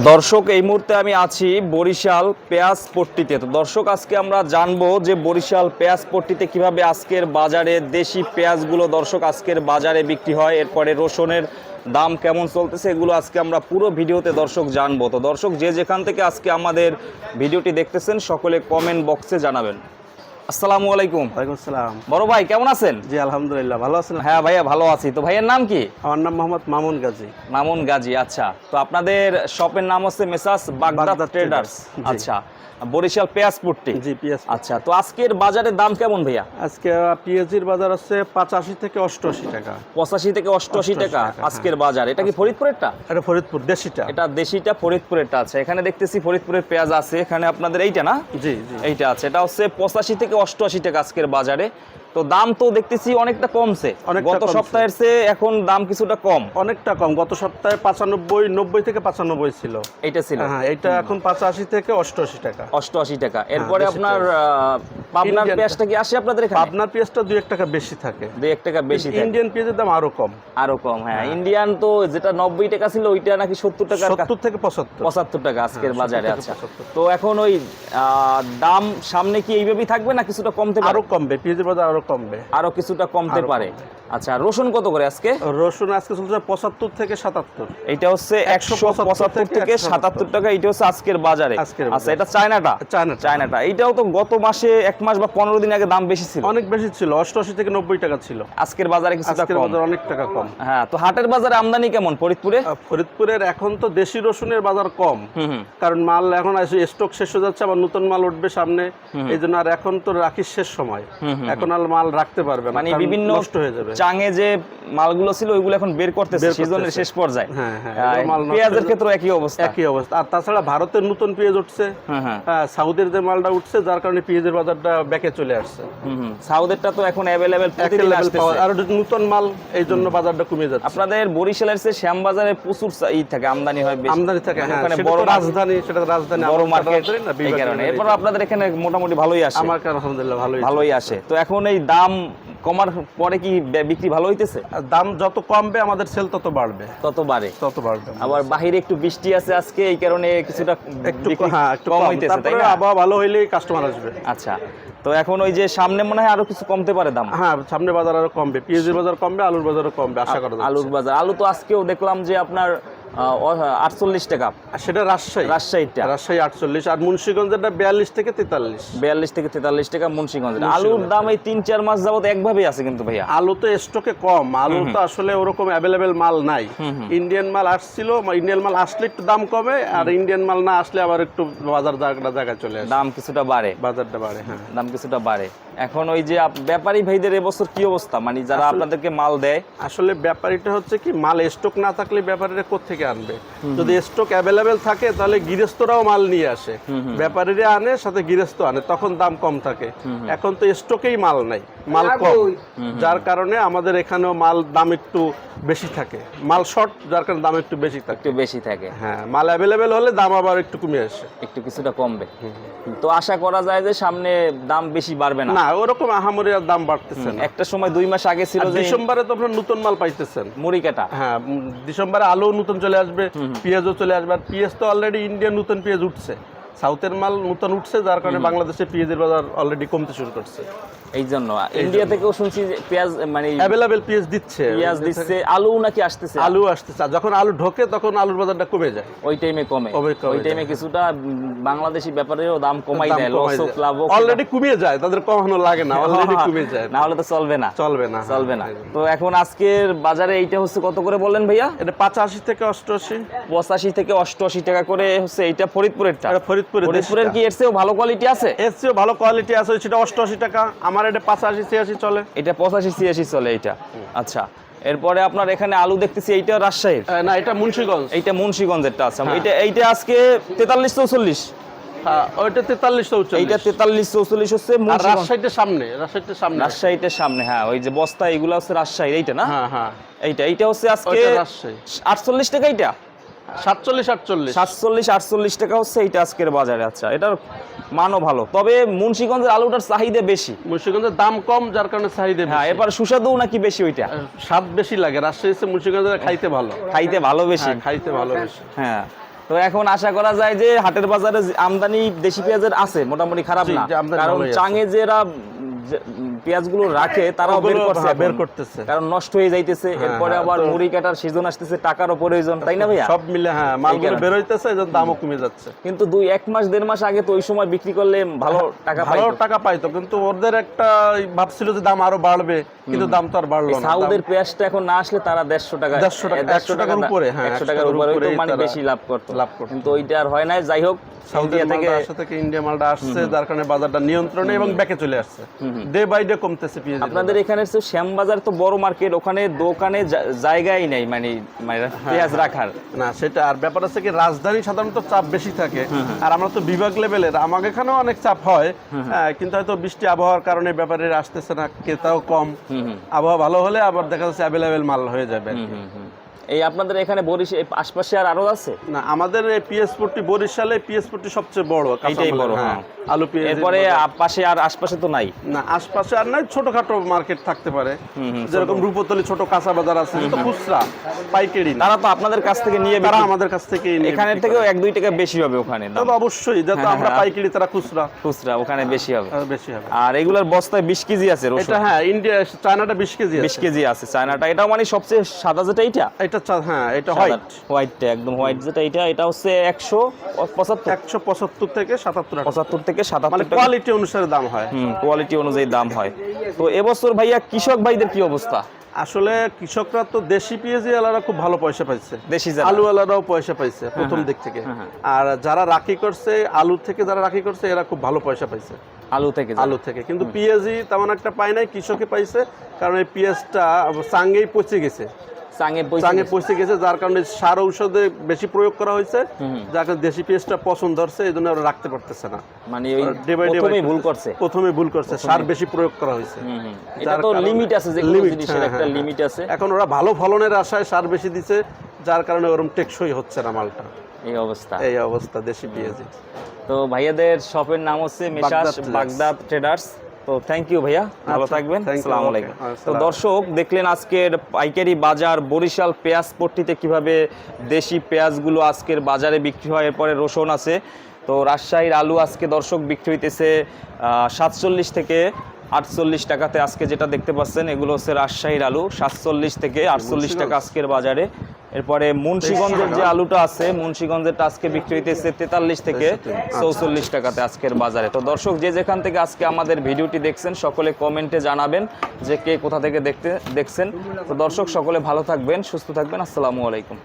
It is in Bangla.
দর্শক, এই মুহূর্তে আমি আছি বরিশাল পেঁয়াজ পট্টিতে। তো দর্শক, আজকে আমরা জানব যে বরিশাল পেঁয়াজ পট্টিতে কীভাবে আজকের বাজারে দেশি পেঁয়াজগুলো দর্শক আজকের বাজারে বিক্রি হয়, এরপরে রসুনের দাম কেমন চলতেছে, এগুলো আজকে আমরা পুরো ভিডিওতে দর্শক জানব। তো দর্শক, যে যেখান থেকে আজকে আমাদের ভিডিওটি দেখতেছেন, সকলে কমেন্ট বক্সে জানাবেন। আসসালামু আলাইকুম। ওয়ালাইকুম আসসালাম। বড় ভাই কেমন আছেন? জি আলহামদুলিল্লাহ ভালো আছেন হ্যাঁ ভাইয়া ভালো আছি। তো ভাইয়ের নাম কি? আমার নাম মোহাম্মদ মামুন গাজী। মামুন গাজী আচ্ছা। তো আপনাদের শপের নাম হচ্ছে মেসাস বাগদাদ ট্রেডার্স। আচ্ছা। বরিশাল পেঁয়াজপুরটি জি পেঁয়াজ আচ্ছা তো আজকের বাজারের দাম কেমন ভাইয়া? আজকে পেঁয়াজের বাজার আছে পঁচাশি থেকে অষ্টআশি টাকা। পঁচাশি থেকে অষ্টআশি 88 টাকা টাকা, হ্যাঁ। আজকের বাজার। এটা কি ফরিদপুরেরটা? এটা ফরিদপুর দেশিটা। এটা দেশিটা ফরিদপুরেরটা আছে। এখানে দেখতেছি ফরিদপুরের পেঁয়াজ আছে। এখানে আপনাদের এইটা না? জি জি। এইটা আছে। এটা হচ্ছে পঁচাশি থেকে অষ্টআশি টাকা আজকের বাজারে। তো দাম তো দেখতেছি অনেকটা কমছে। গত সপ্তাহের চেয়ে এখন দাম কিছুটা কম। অনেকটা কম। গত সপ্তাহে পাঁচানব্বই নব্বই থেকে পাঁচানব্বই ছিল। এইটা ছিল। হ্যাঁ এটা এখন পাঁচাশি থেকে অষ্টআশি টাকা। অষ্টআশি টাকা। এরপরে আপনার পাবনার পেঁয়াজটা কি আসে আপনাদের এখানে? আপনার পেঁয়াজটা দুই এক টাকা বেশি থাকে। দুই এক টাকা বেশি থাকে। ইন্ডিয়ান পেঁয়াজের দাম আরও কম। আরও কম হ্যাঁ। ইন্ডিয়ান তো যেটা নব্বই টাকা ছিল ওইটা নাকি সত্তর টাকা সত্তর থেকে পঁচাত্তর। পঁচাত্তর টাকা আজকের হ্যাঁ, বাজারে 70 আচ্ছা। তো এখন ওই দাম সামনে কি এইভাবেই থাকবে না কিছুটা কমতে আরও কমবে। পেঁয়াজের বাজার আরও কমবে। আরও কিছুটা কমতে পারে। আচ্ছা রসুন কত করে আজকে? রসুন আজকে চলছে পঁচাত্তর থেকে সাতাত্তর। এটা হচ্ছে একশো 175 পঁচাত্তর থেকে থেকে 177 সাতাত্তর। টাকা এটা হচ্ছে আজকের বাজারে। আচ্ছা এটা চায়নাটা? চায়না চায়নাটা। এইটাও তো গত মাসে এক মাস বা পনেরো দিন আগে দাম বেশি ছিল। অনেক বেশি ছিল অষ্টআশি থেকে নব্বই টাকা ছিল। আজকের বাজারে কিছুটা কম। বাজার অনেক টাকা কম। হ্যাঁ তো হাটের বাজারে আমদানি কেমন ফরিদপুরে? ফরিদপুরের এখন তো দেশি রসুনের বাজার কম। কারণ মাল এখন স্টক শেষ হয়ে যাচ্ছে আবার নতুন মাল উঠবে সামনে। এই জন্য আর এখন তো রাখির শেষ সময়। এখন আর মাল রাখতে পারবে মানে বিভিন্ন নষ্ট হয়ে যাবে। চাঙে যে মালগুলো ছিল ওইগুলো এখন বের করতেছে সিজনের শেষ পর্যায়ে। হ্যাঁ, হ্যাঁ, পেঁয়াজের ক্ষেত্রে একই অবস্থা। একই অবস্থা। আর তাছাড়া ভারতের নতুন পেঁয়াজ উঠছে। হ্যাঁ হ্যাঁ। সাউদের যে মালটা উঠছে যার কারণে পেঁয়াজের বাজারটা ব্যাকে চলে আসছে। সাউদেরটা তো এখন অ্যাভেলেবেল আর নতুন মাল এই জন্য বাজারটা কমে যাচ্ছে। আপনাদের বরিশালের চেয়ে শ্যামবাজারে প্রচুর ই থাকে আমদানি হয় বেশি। আমদানি থাকে হ্যাঁ ওখানে বড় রাজধানী সেটা রাজধানী বড় মার্কেট এই কারণে। এরপর আপনাদের এখানে মোটামুটি ভালোই আসে। আমার আলহামদুলিল্লাহ ভালোই ভালোই আসে। তো এখন এই দাম কমার পরে কি বিক্রি ভালো হইতেছে? দাম যত কমবে আমাদের সেল তত বাড়বে। তত বাড়ে। তত বাড়বে আবার বাহিরে একটু বৃষ্টি আছে আজকে এই কারণে কিছুটা একটু হ্যাঁ একটু কম হইতেছে তাই না? আবহাওয়া ভালো হইলেই কাস্টমার আসবে। আচ্ছা তো এখন ওই যে সামনে মনে হয় আরও কিছু কমতে পারে দাম? হ্যাঁ সামনে বাজার আরও কমবে পেঁয়াজের বাজার কমবে আলুর বাজারও কমবে আশা করা যাচ্ছে। আলুর বাজার। আলু তো আজকেও দেখলাম যে আপনার আটচল্লিশ টাকা। সেটা রাজশাহী? রাজশাহীটা। রাজশাহী আটচল্লিশ আর মুন্সিগঞ্জেরটা বিয়াল্লিশ থেকে তেতাল্লিশ। বিয়াল্লিশ থেকে তেতাল্লিশ টাকা মুন্সিগঞ্জ আলুর দাম এই তিন চার মাস যাবত একভাবেই আছে কিন্তু ভাইয়া। আলু তো স্টকে কম। আলু তো আসলে ওরকম অ্যাভেলেবেল মাল নাই। ইন্ডিয়ান মাল আসছিল ইন্ডিয়ান মাল আসলে একটু দাম কমে আর ইন্ডিয়ান মাল না আসলে আবার একটু বাজার জায়গায় চলে আসে। দাম কিছুটা বাড়ে। বাজারটা বাড়ে হ্যাঁ। দাম কিছুটা বাড়ে। এখন ওই যে ব্যাপারী ভাইদের এবছর কি অবস্থা? মানে যারা আপনাদেরকে মাল দেয়? আসলে ব্যাপারীটা হচ্ছে কি মাল স্টক না থাকলে ব্যাপারীরা কোথেকে আনবে। যদি স্টক অ্যাভেলেবেল থাকে তাহলে গৃহস্থরাও মাল নিয়ে আসে। ব্যাপারীরা আনে সাথে গৃহস্থ আনে তখন দাম কম থাকে। এখন তো স্টকেই মাল নাই। মাল কম। যার কারণে আমাদের এখানেও মাল দাম একটু বেশি থাকে। মাল শর্ট যার কারণে দাম একটু বেশি থাকে। একটু বেশি থাকে। হ্যাঁ মাল অ্যাভেলেবেল হলে দাম আবার একটু কমে আসে। একটু কিছুটা কমবে। তো আশা করা যায় যে সামনে দাম বেশি বাড়বে না। না ওরকম আহামরি আর দাম বাড়তেছে না। একটা সময় দুই মাস আগে ছিল যে ডিসেম্বরে তো আপনার নতুন মাল পাইতেছেন। মুড়ি কাটা। হ্যাঁ ডিসেম্বরে আলু নতুন চলে আসবে পেঁয়াজও চলে আসবে। আর পেঁয়াজ তো অলরেডি ইন্ডিয়ান নতুন পেঁয়াজ উঠছে। সাউথের মাল নতুন উঠছে যার কারণে বাংলাদেশে পেঁয়াজের বাজার অলরেডি কমতে শুরু করছে। এই জন্য ইন্ডিয়া থেকেও শুনছি যে পেঁয়াজ মানে অ্যাভেলেবেল পেঁয়াজ দিচ্ছে। পেঁয়াজ দিচ্ছে আলু নাকি আসতেছে। আলু আসতেছে। যখন আলু ঢোকে তখন আলুর বাজারটা কমে যায়। ওই টাইমে কমে। ওই টাইমে কিছুটা বাংলাদেশি ব্যাপারেও দাম কমাই দেয় লস লাভ অলরেডি কমে যায় তাদের কমানো লাগে না অলরেডি কমে যায়। না হলে তো চলবে না। চলবে না। চলবে না। তো এখন আজকের বাজারে এইটা হচ্ছে কত করে বললেন ভাইয়া? এটা পাঁচাশি থেকে অষ্টআশি। পঁচাশি থেকে অষ্টআশি টাকা করে হচ্ছে এইটা ফরিদপুরেরটা। ফরিদপুরের ফরিদপুরের কি এর চেয়েও ভালো কোয়ালিটি আছে? এর চেয়েও ভালো কোয়ালিটি আছে সেটা অষ্টআশি টাকা। আমার এটা পাঁচাশি ছিয়াশি চলে। এটা পঁচাশি ছিয়াশি চলে এইটা। আচ্ছা এরপরে আপনার এখানে আলু দেখতেছি এইটা রাজশাহীর? না এটা মুন্সিগঞ্জ। এইটা মুন্সিগঞ্জেরটা আছে। হ্যাঁ। এইটা এইটা আজকে তেতাল্লিশ চৌচল্লিশ। হ্যাঁ, ওইটা তেতাল্লিশ চৌচল্লিশ। এইটা তেতাল্লিশ চৌচল্লিশ হচ্ছে আর রাজশাহীটার সামনে রাজশাহীটার সামনে। রাজশাহীটার সামনে হ্যাঁ ওই যে বস্তা এগুলো হচ্ছে রাজশাহীর এইটা না? হ্যাঁ হ্যাঁ। এইটা এইটা হচ্ছে আজকে রাজশাহী। আটচল্লিশ টাকা এইটা? সাতচল্লিশ আটচল্লিশ। সাতচল্লিশ আটচল্লিশ টাকা হচ্ছে এইটা আজকের বাজারে আচ্ছা। এটার মানও ভালো। তবে মুন্সিগঞ্জের আলুটার চাহিদা বেশি। মুন্সিগঞ্জের দাম কম যার কারণে চাহিদা হ্যাঁ এবার সুস্বাদু নাকি বেশি ওইটা। স্বাদ বেশি লাগে। রাজশাহী মুন্সিগঞ্জের খাইতে ভালো। খাইতে ভালো বেশি। হ্যাঁ খাইতে ভালো বেশি। হ্যাঁ তো এখন আশা করা যায় যে হাটের বাজারে আমদানি দেশি পেঁয়াজের আছে মোটামুটি খারাপ না। কারণ। চাঙে যেরা পেঁয়াজগুলো রাখে তারাও বের করছে হ্যাঁ, বের করতেছে। কারণ নষ্ট হয়ে যাইতেছে এরপরে হ্যাঁ, আবার মুড়ি কাটার সিজন আসতেছে টাকারও প্রয়োজন তাই না ভাইয়া? সব মিলে হ্যাঁ মালগুলো বের হইতেছে এই জন্য দামও কমে যাচ্ছে। কিন্তু দুই এক মাস দেড় মাস আগে তো ওই সময় বিক্রি করলে ভালো টাকা ভালো টাকা পাইতো কিন্তু ওদের একটা ভাবছিল যে দাম আরও বাড়বে কিন্তু দাম তো আর বাড়লো না। সাউদের পেঁয়াজটা এখন না আসলে তারা দেড়শো টাকা 150 টাকা, 100 টাকার উপরে, হ্যাঁ, একশো 100 টাকার উপরে মানে বেশি লাভ করতো। লাভ করতো। কিন্তু ওইটা আর হয় নাই। যাই হোক ইন্ডিয়া থেকে আসা থেকে ইন্ডিয়া মালটা আসছে যার কারণে বাজারটা নিয়ন্ত্রণে এবং ব্যাকে চলে আসছে। ডে বাই ডে কমতেছে পেঁয়াজ আপনাদের এখানে তো শ্যামবাজার তো বড় মার্কেট ওখানে দোকানে জায়গাই নেই মানে মানে হ্যাঁ, পেঁয়াজ রাখার। না সেটা আর ব্যাপার আছে কি রাজধানী সাধারণত চাপ বেশি থাকে। আর আমরা তো বিভাগ লেভেলের আমাকে এখানেও অনেক চাপ হয়। হ্যাঁ, কিন্তু হয়তো বৃষ্টি আবহাওয়ার কারণে ব্যাপারে আসতেছে না ক্রেতাও কম। আবহাওয়া ভালো হলে আবার দেখা যাচ্ছে অ্যাভেলেবেল মাল হয়ে যাবে। এই আপনাদের এখানে বরিশ এই আশপাশে আর আরও আছে? না আমাদের এই পিএসপুরটি বরিশালে পিএসপুরটি সবচেয়ে বড় কাঁচামালের, বড়, হ্যাঁ। হ্যাঁ। আলু পেঁয়াজ এরপরে পাশে আর আশপাশে তো নাই? না আশপাশে আর নাই ছোটখাটো মার্কেট থাকতে পারে। যেরকম রূপতলি ছোট কাঁচা বাজার আছে তো খুচরা পাইকারি তারা তো আপনাদের কাছ থেকে নিয়ে তারা আমাদের কাছ থেকে নিয়ে এখানের থেকেও এক দুই টাকা বেশি হবে ওখানে। তবে অবশ্যই যত আমরা হ্যাঁ। পাইকারি তারা খুচরা। খুচরা ওখানে বেশি হবে। বেশি হবে। আর এগুলার বস্তায় বিশ কেজি আছে এটা হ্যাঁ ইন্ডিয়া চায়নাটা বিশ কেজি বিশ আছে কেজি আছে চায়নাটা। এটাও মানে সবচেয়ে সাদা যেটা এটা চা- হ্যাঁ এটা হোয়াইট হোয়াইটটা একদম হোয়াইট যেটা এটা এটা হচ্ছে একশো পঁচাত্তর। একশো পঁচাত্তর থেকে সাতাত্তর পঁচাত্তর থেকে মানে সাতাত্তর টাকা। কোয়ালিটি অনুসারে দাম হয়। কোয়ালিটি অনুযায়ী দাম হয়। তো এবছর ভাইয়া কৃষক ভাইদের কি অবস্থা? আসলে কৃষকরা তো দেশি পেঁয়াজি আলারা খুব ভালো পয়সা পাইছে। দেশি আলু আলারাও পয়সা পাইছে প্রথম দিক থেকে। আর যারা রাখি করছে আলু থেকে যারা রাখি করছে এরা খুব ভালো পয়সা পাইছে। আলু থেকে আলু থেকে। কিন্তু পেঁয়াজি তেমন একটা পায় নাই কৃষকে পাইছে কারণ এই পেঁয়াজটা চাঙ্গেই পচে গেছে। চাঙে পচে গেছে। যার কারণে সার ঔষধে বেশি প্রয়োগ করা হয়েছে। যার কারণে দেশি পেঁয়াজটা পছন্দ ধরছে এই জন্য ওরা রাখতে পারতেছে না। মানে Day by day ভুল করছে। প্রথমে ভুল করছে সার বেশি প্রয়োগ করা হয়েছে। এটা তো লিমিট আছে যে জিনিসের হ্যাঁ, একটা হ্যাঁ, লিমিট আছে। এখন ওরা ভালো ফলনের আশায় সার বেশি দিছে যার কারণে ওরম টেকসই হচ্ছে না মালটা। এই অবস্থা। এই অবস্থা দেশি পেঁয়াজি তো ভাইয়াদের শপের নাম হচ্ছে মেশাস বাগদাদ ট্রেডার্স তো থ্যাংক ইউ ভাইয়া। ভালো আচ্ছা, থাকবেন। thank আসসালামু আলাইকুম। তো দর্শক দেখলেন আজকের পাইকারি বাজার বরিশাল পেঁয়াজ পট্টিতে কীভাবে দেশি পেঁয়াজগুলো আজকের বাজারে বিক্রি হয় এরপরে রসুন আছে। তো রাজশাহীর আলু আজকে দর্শক বিক্রি হইতেছে সাতচল্লিশ থেকে আটচল্লিশ টাকাতে। আজকে যেটা দেখতে পাচ্ছেন এগুলো হচ্ছে রাজশাহীর আলু সাতচল্লিশ থেকে আটচল্লিশ টাকা আজকের বাজারে। এরপরে মুন্সীগঞ্জের যে আলুটা আছে, মুন্সীগঞ্জের আজকে বিক্রি হইতেছে তেতাল্লিশ থেকে চৌচল্লিশ টাকাতে আজকের বাজারে। তো দর্শক, যে যেখান থেকে আজকে আমাদের ভিডিওটি দেখছেন, সকলে কমেন্টে জানাবেন যে কে কোথা থেকে দেখতে, দেখছেন। তো দর্শক, সকলে ভালো থাকবেন, সুস্থ থাকবেন। আসসালামু আলাইকুম।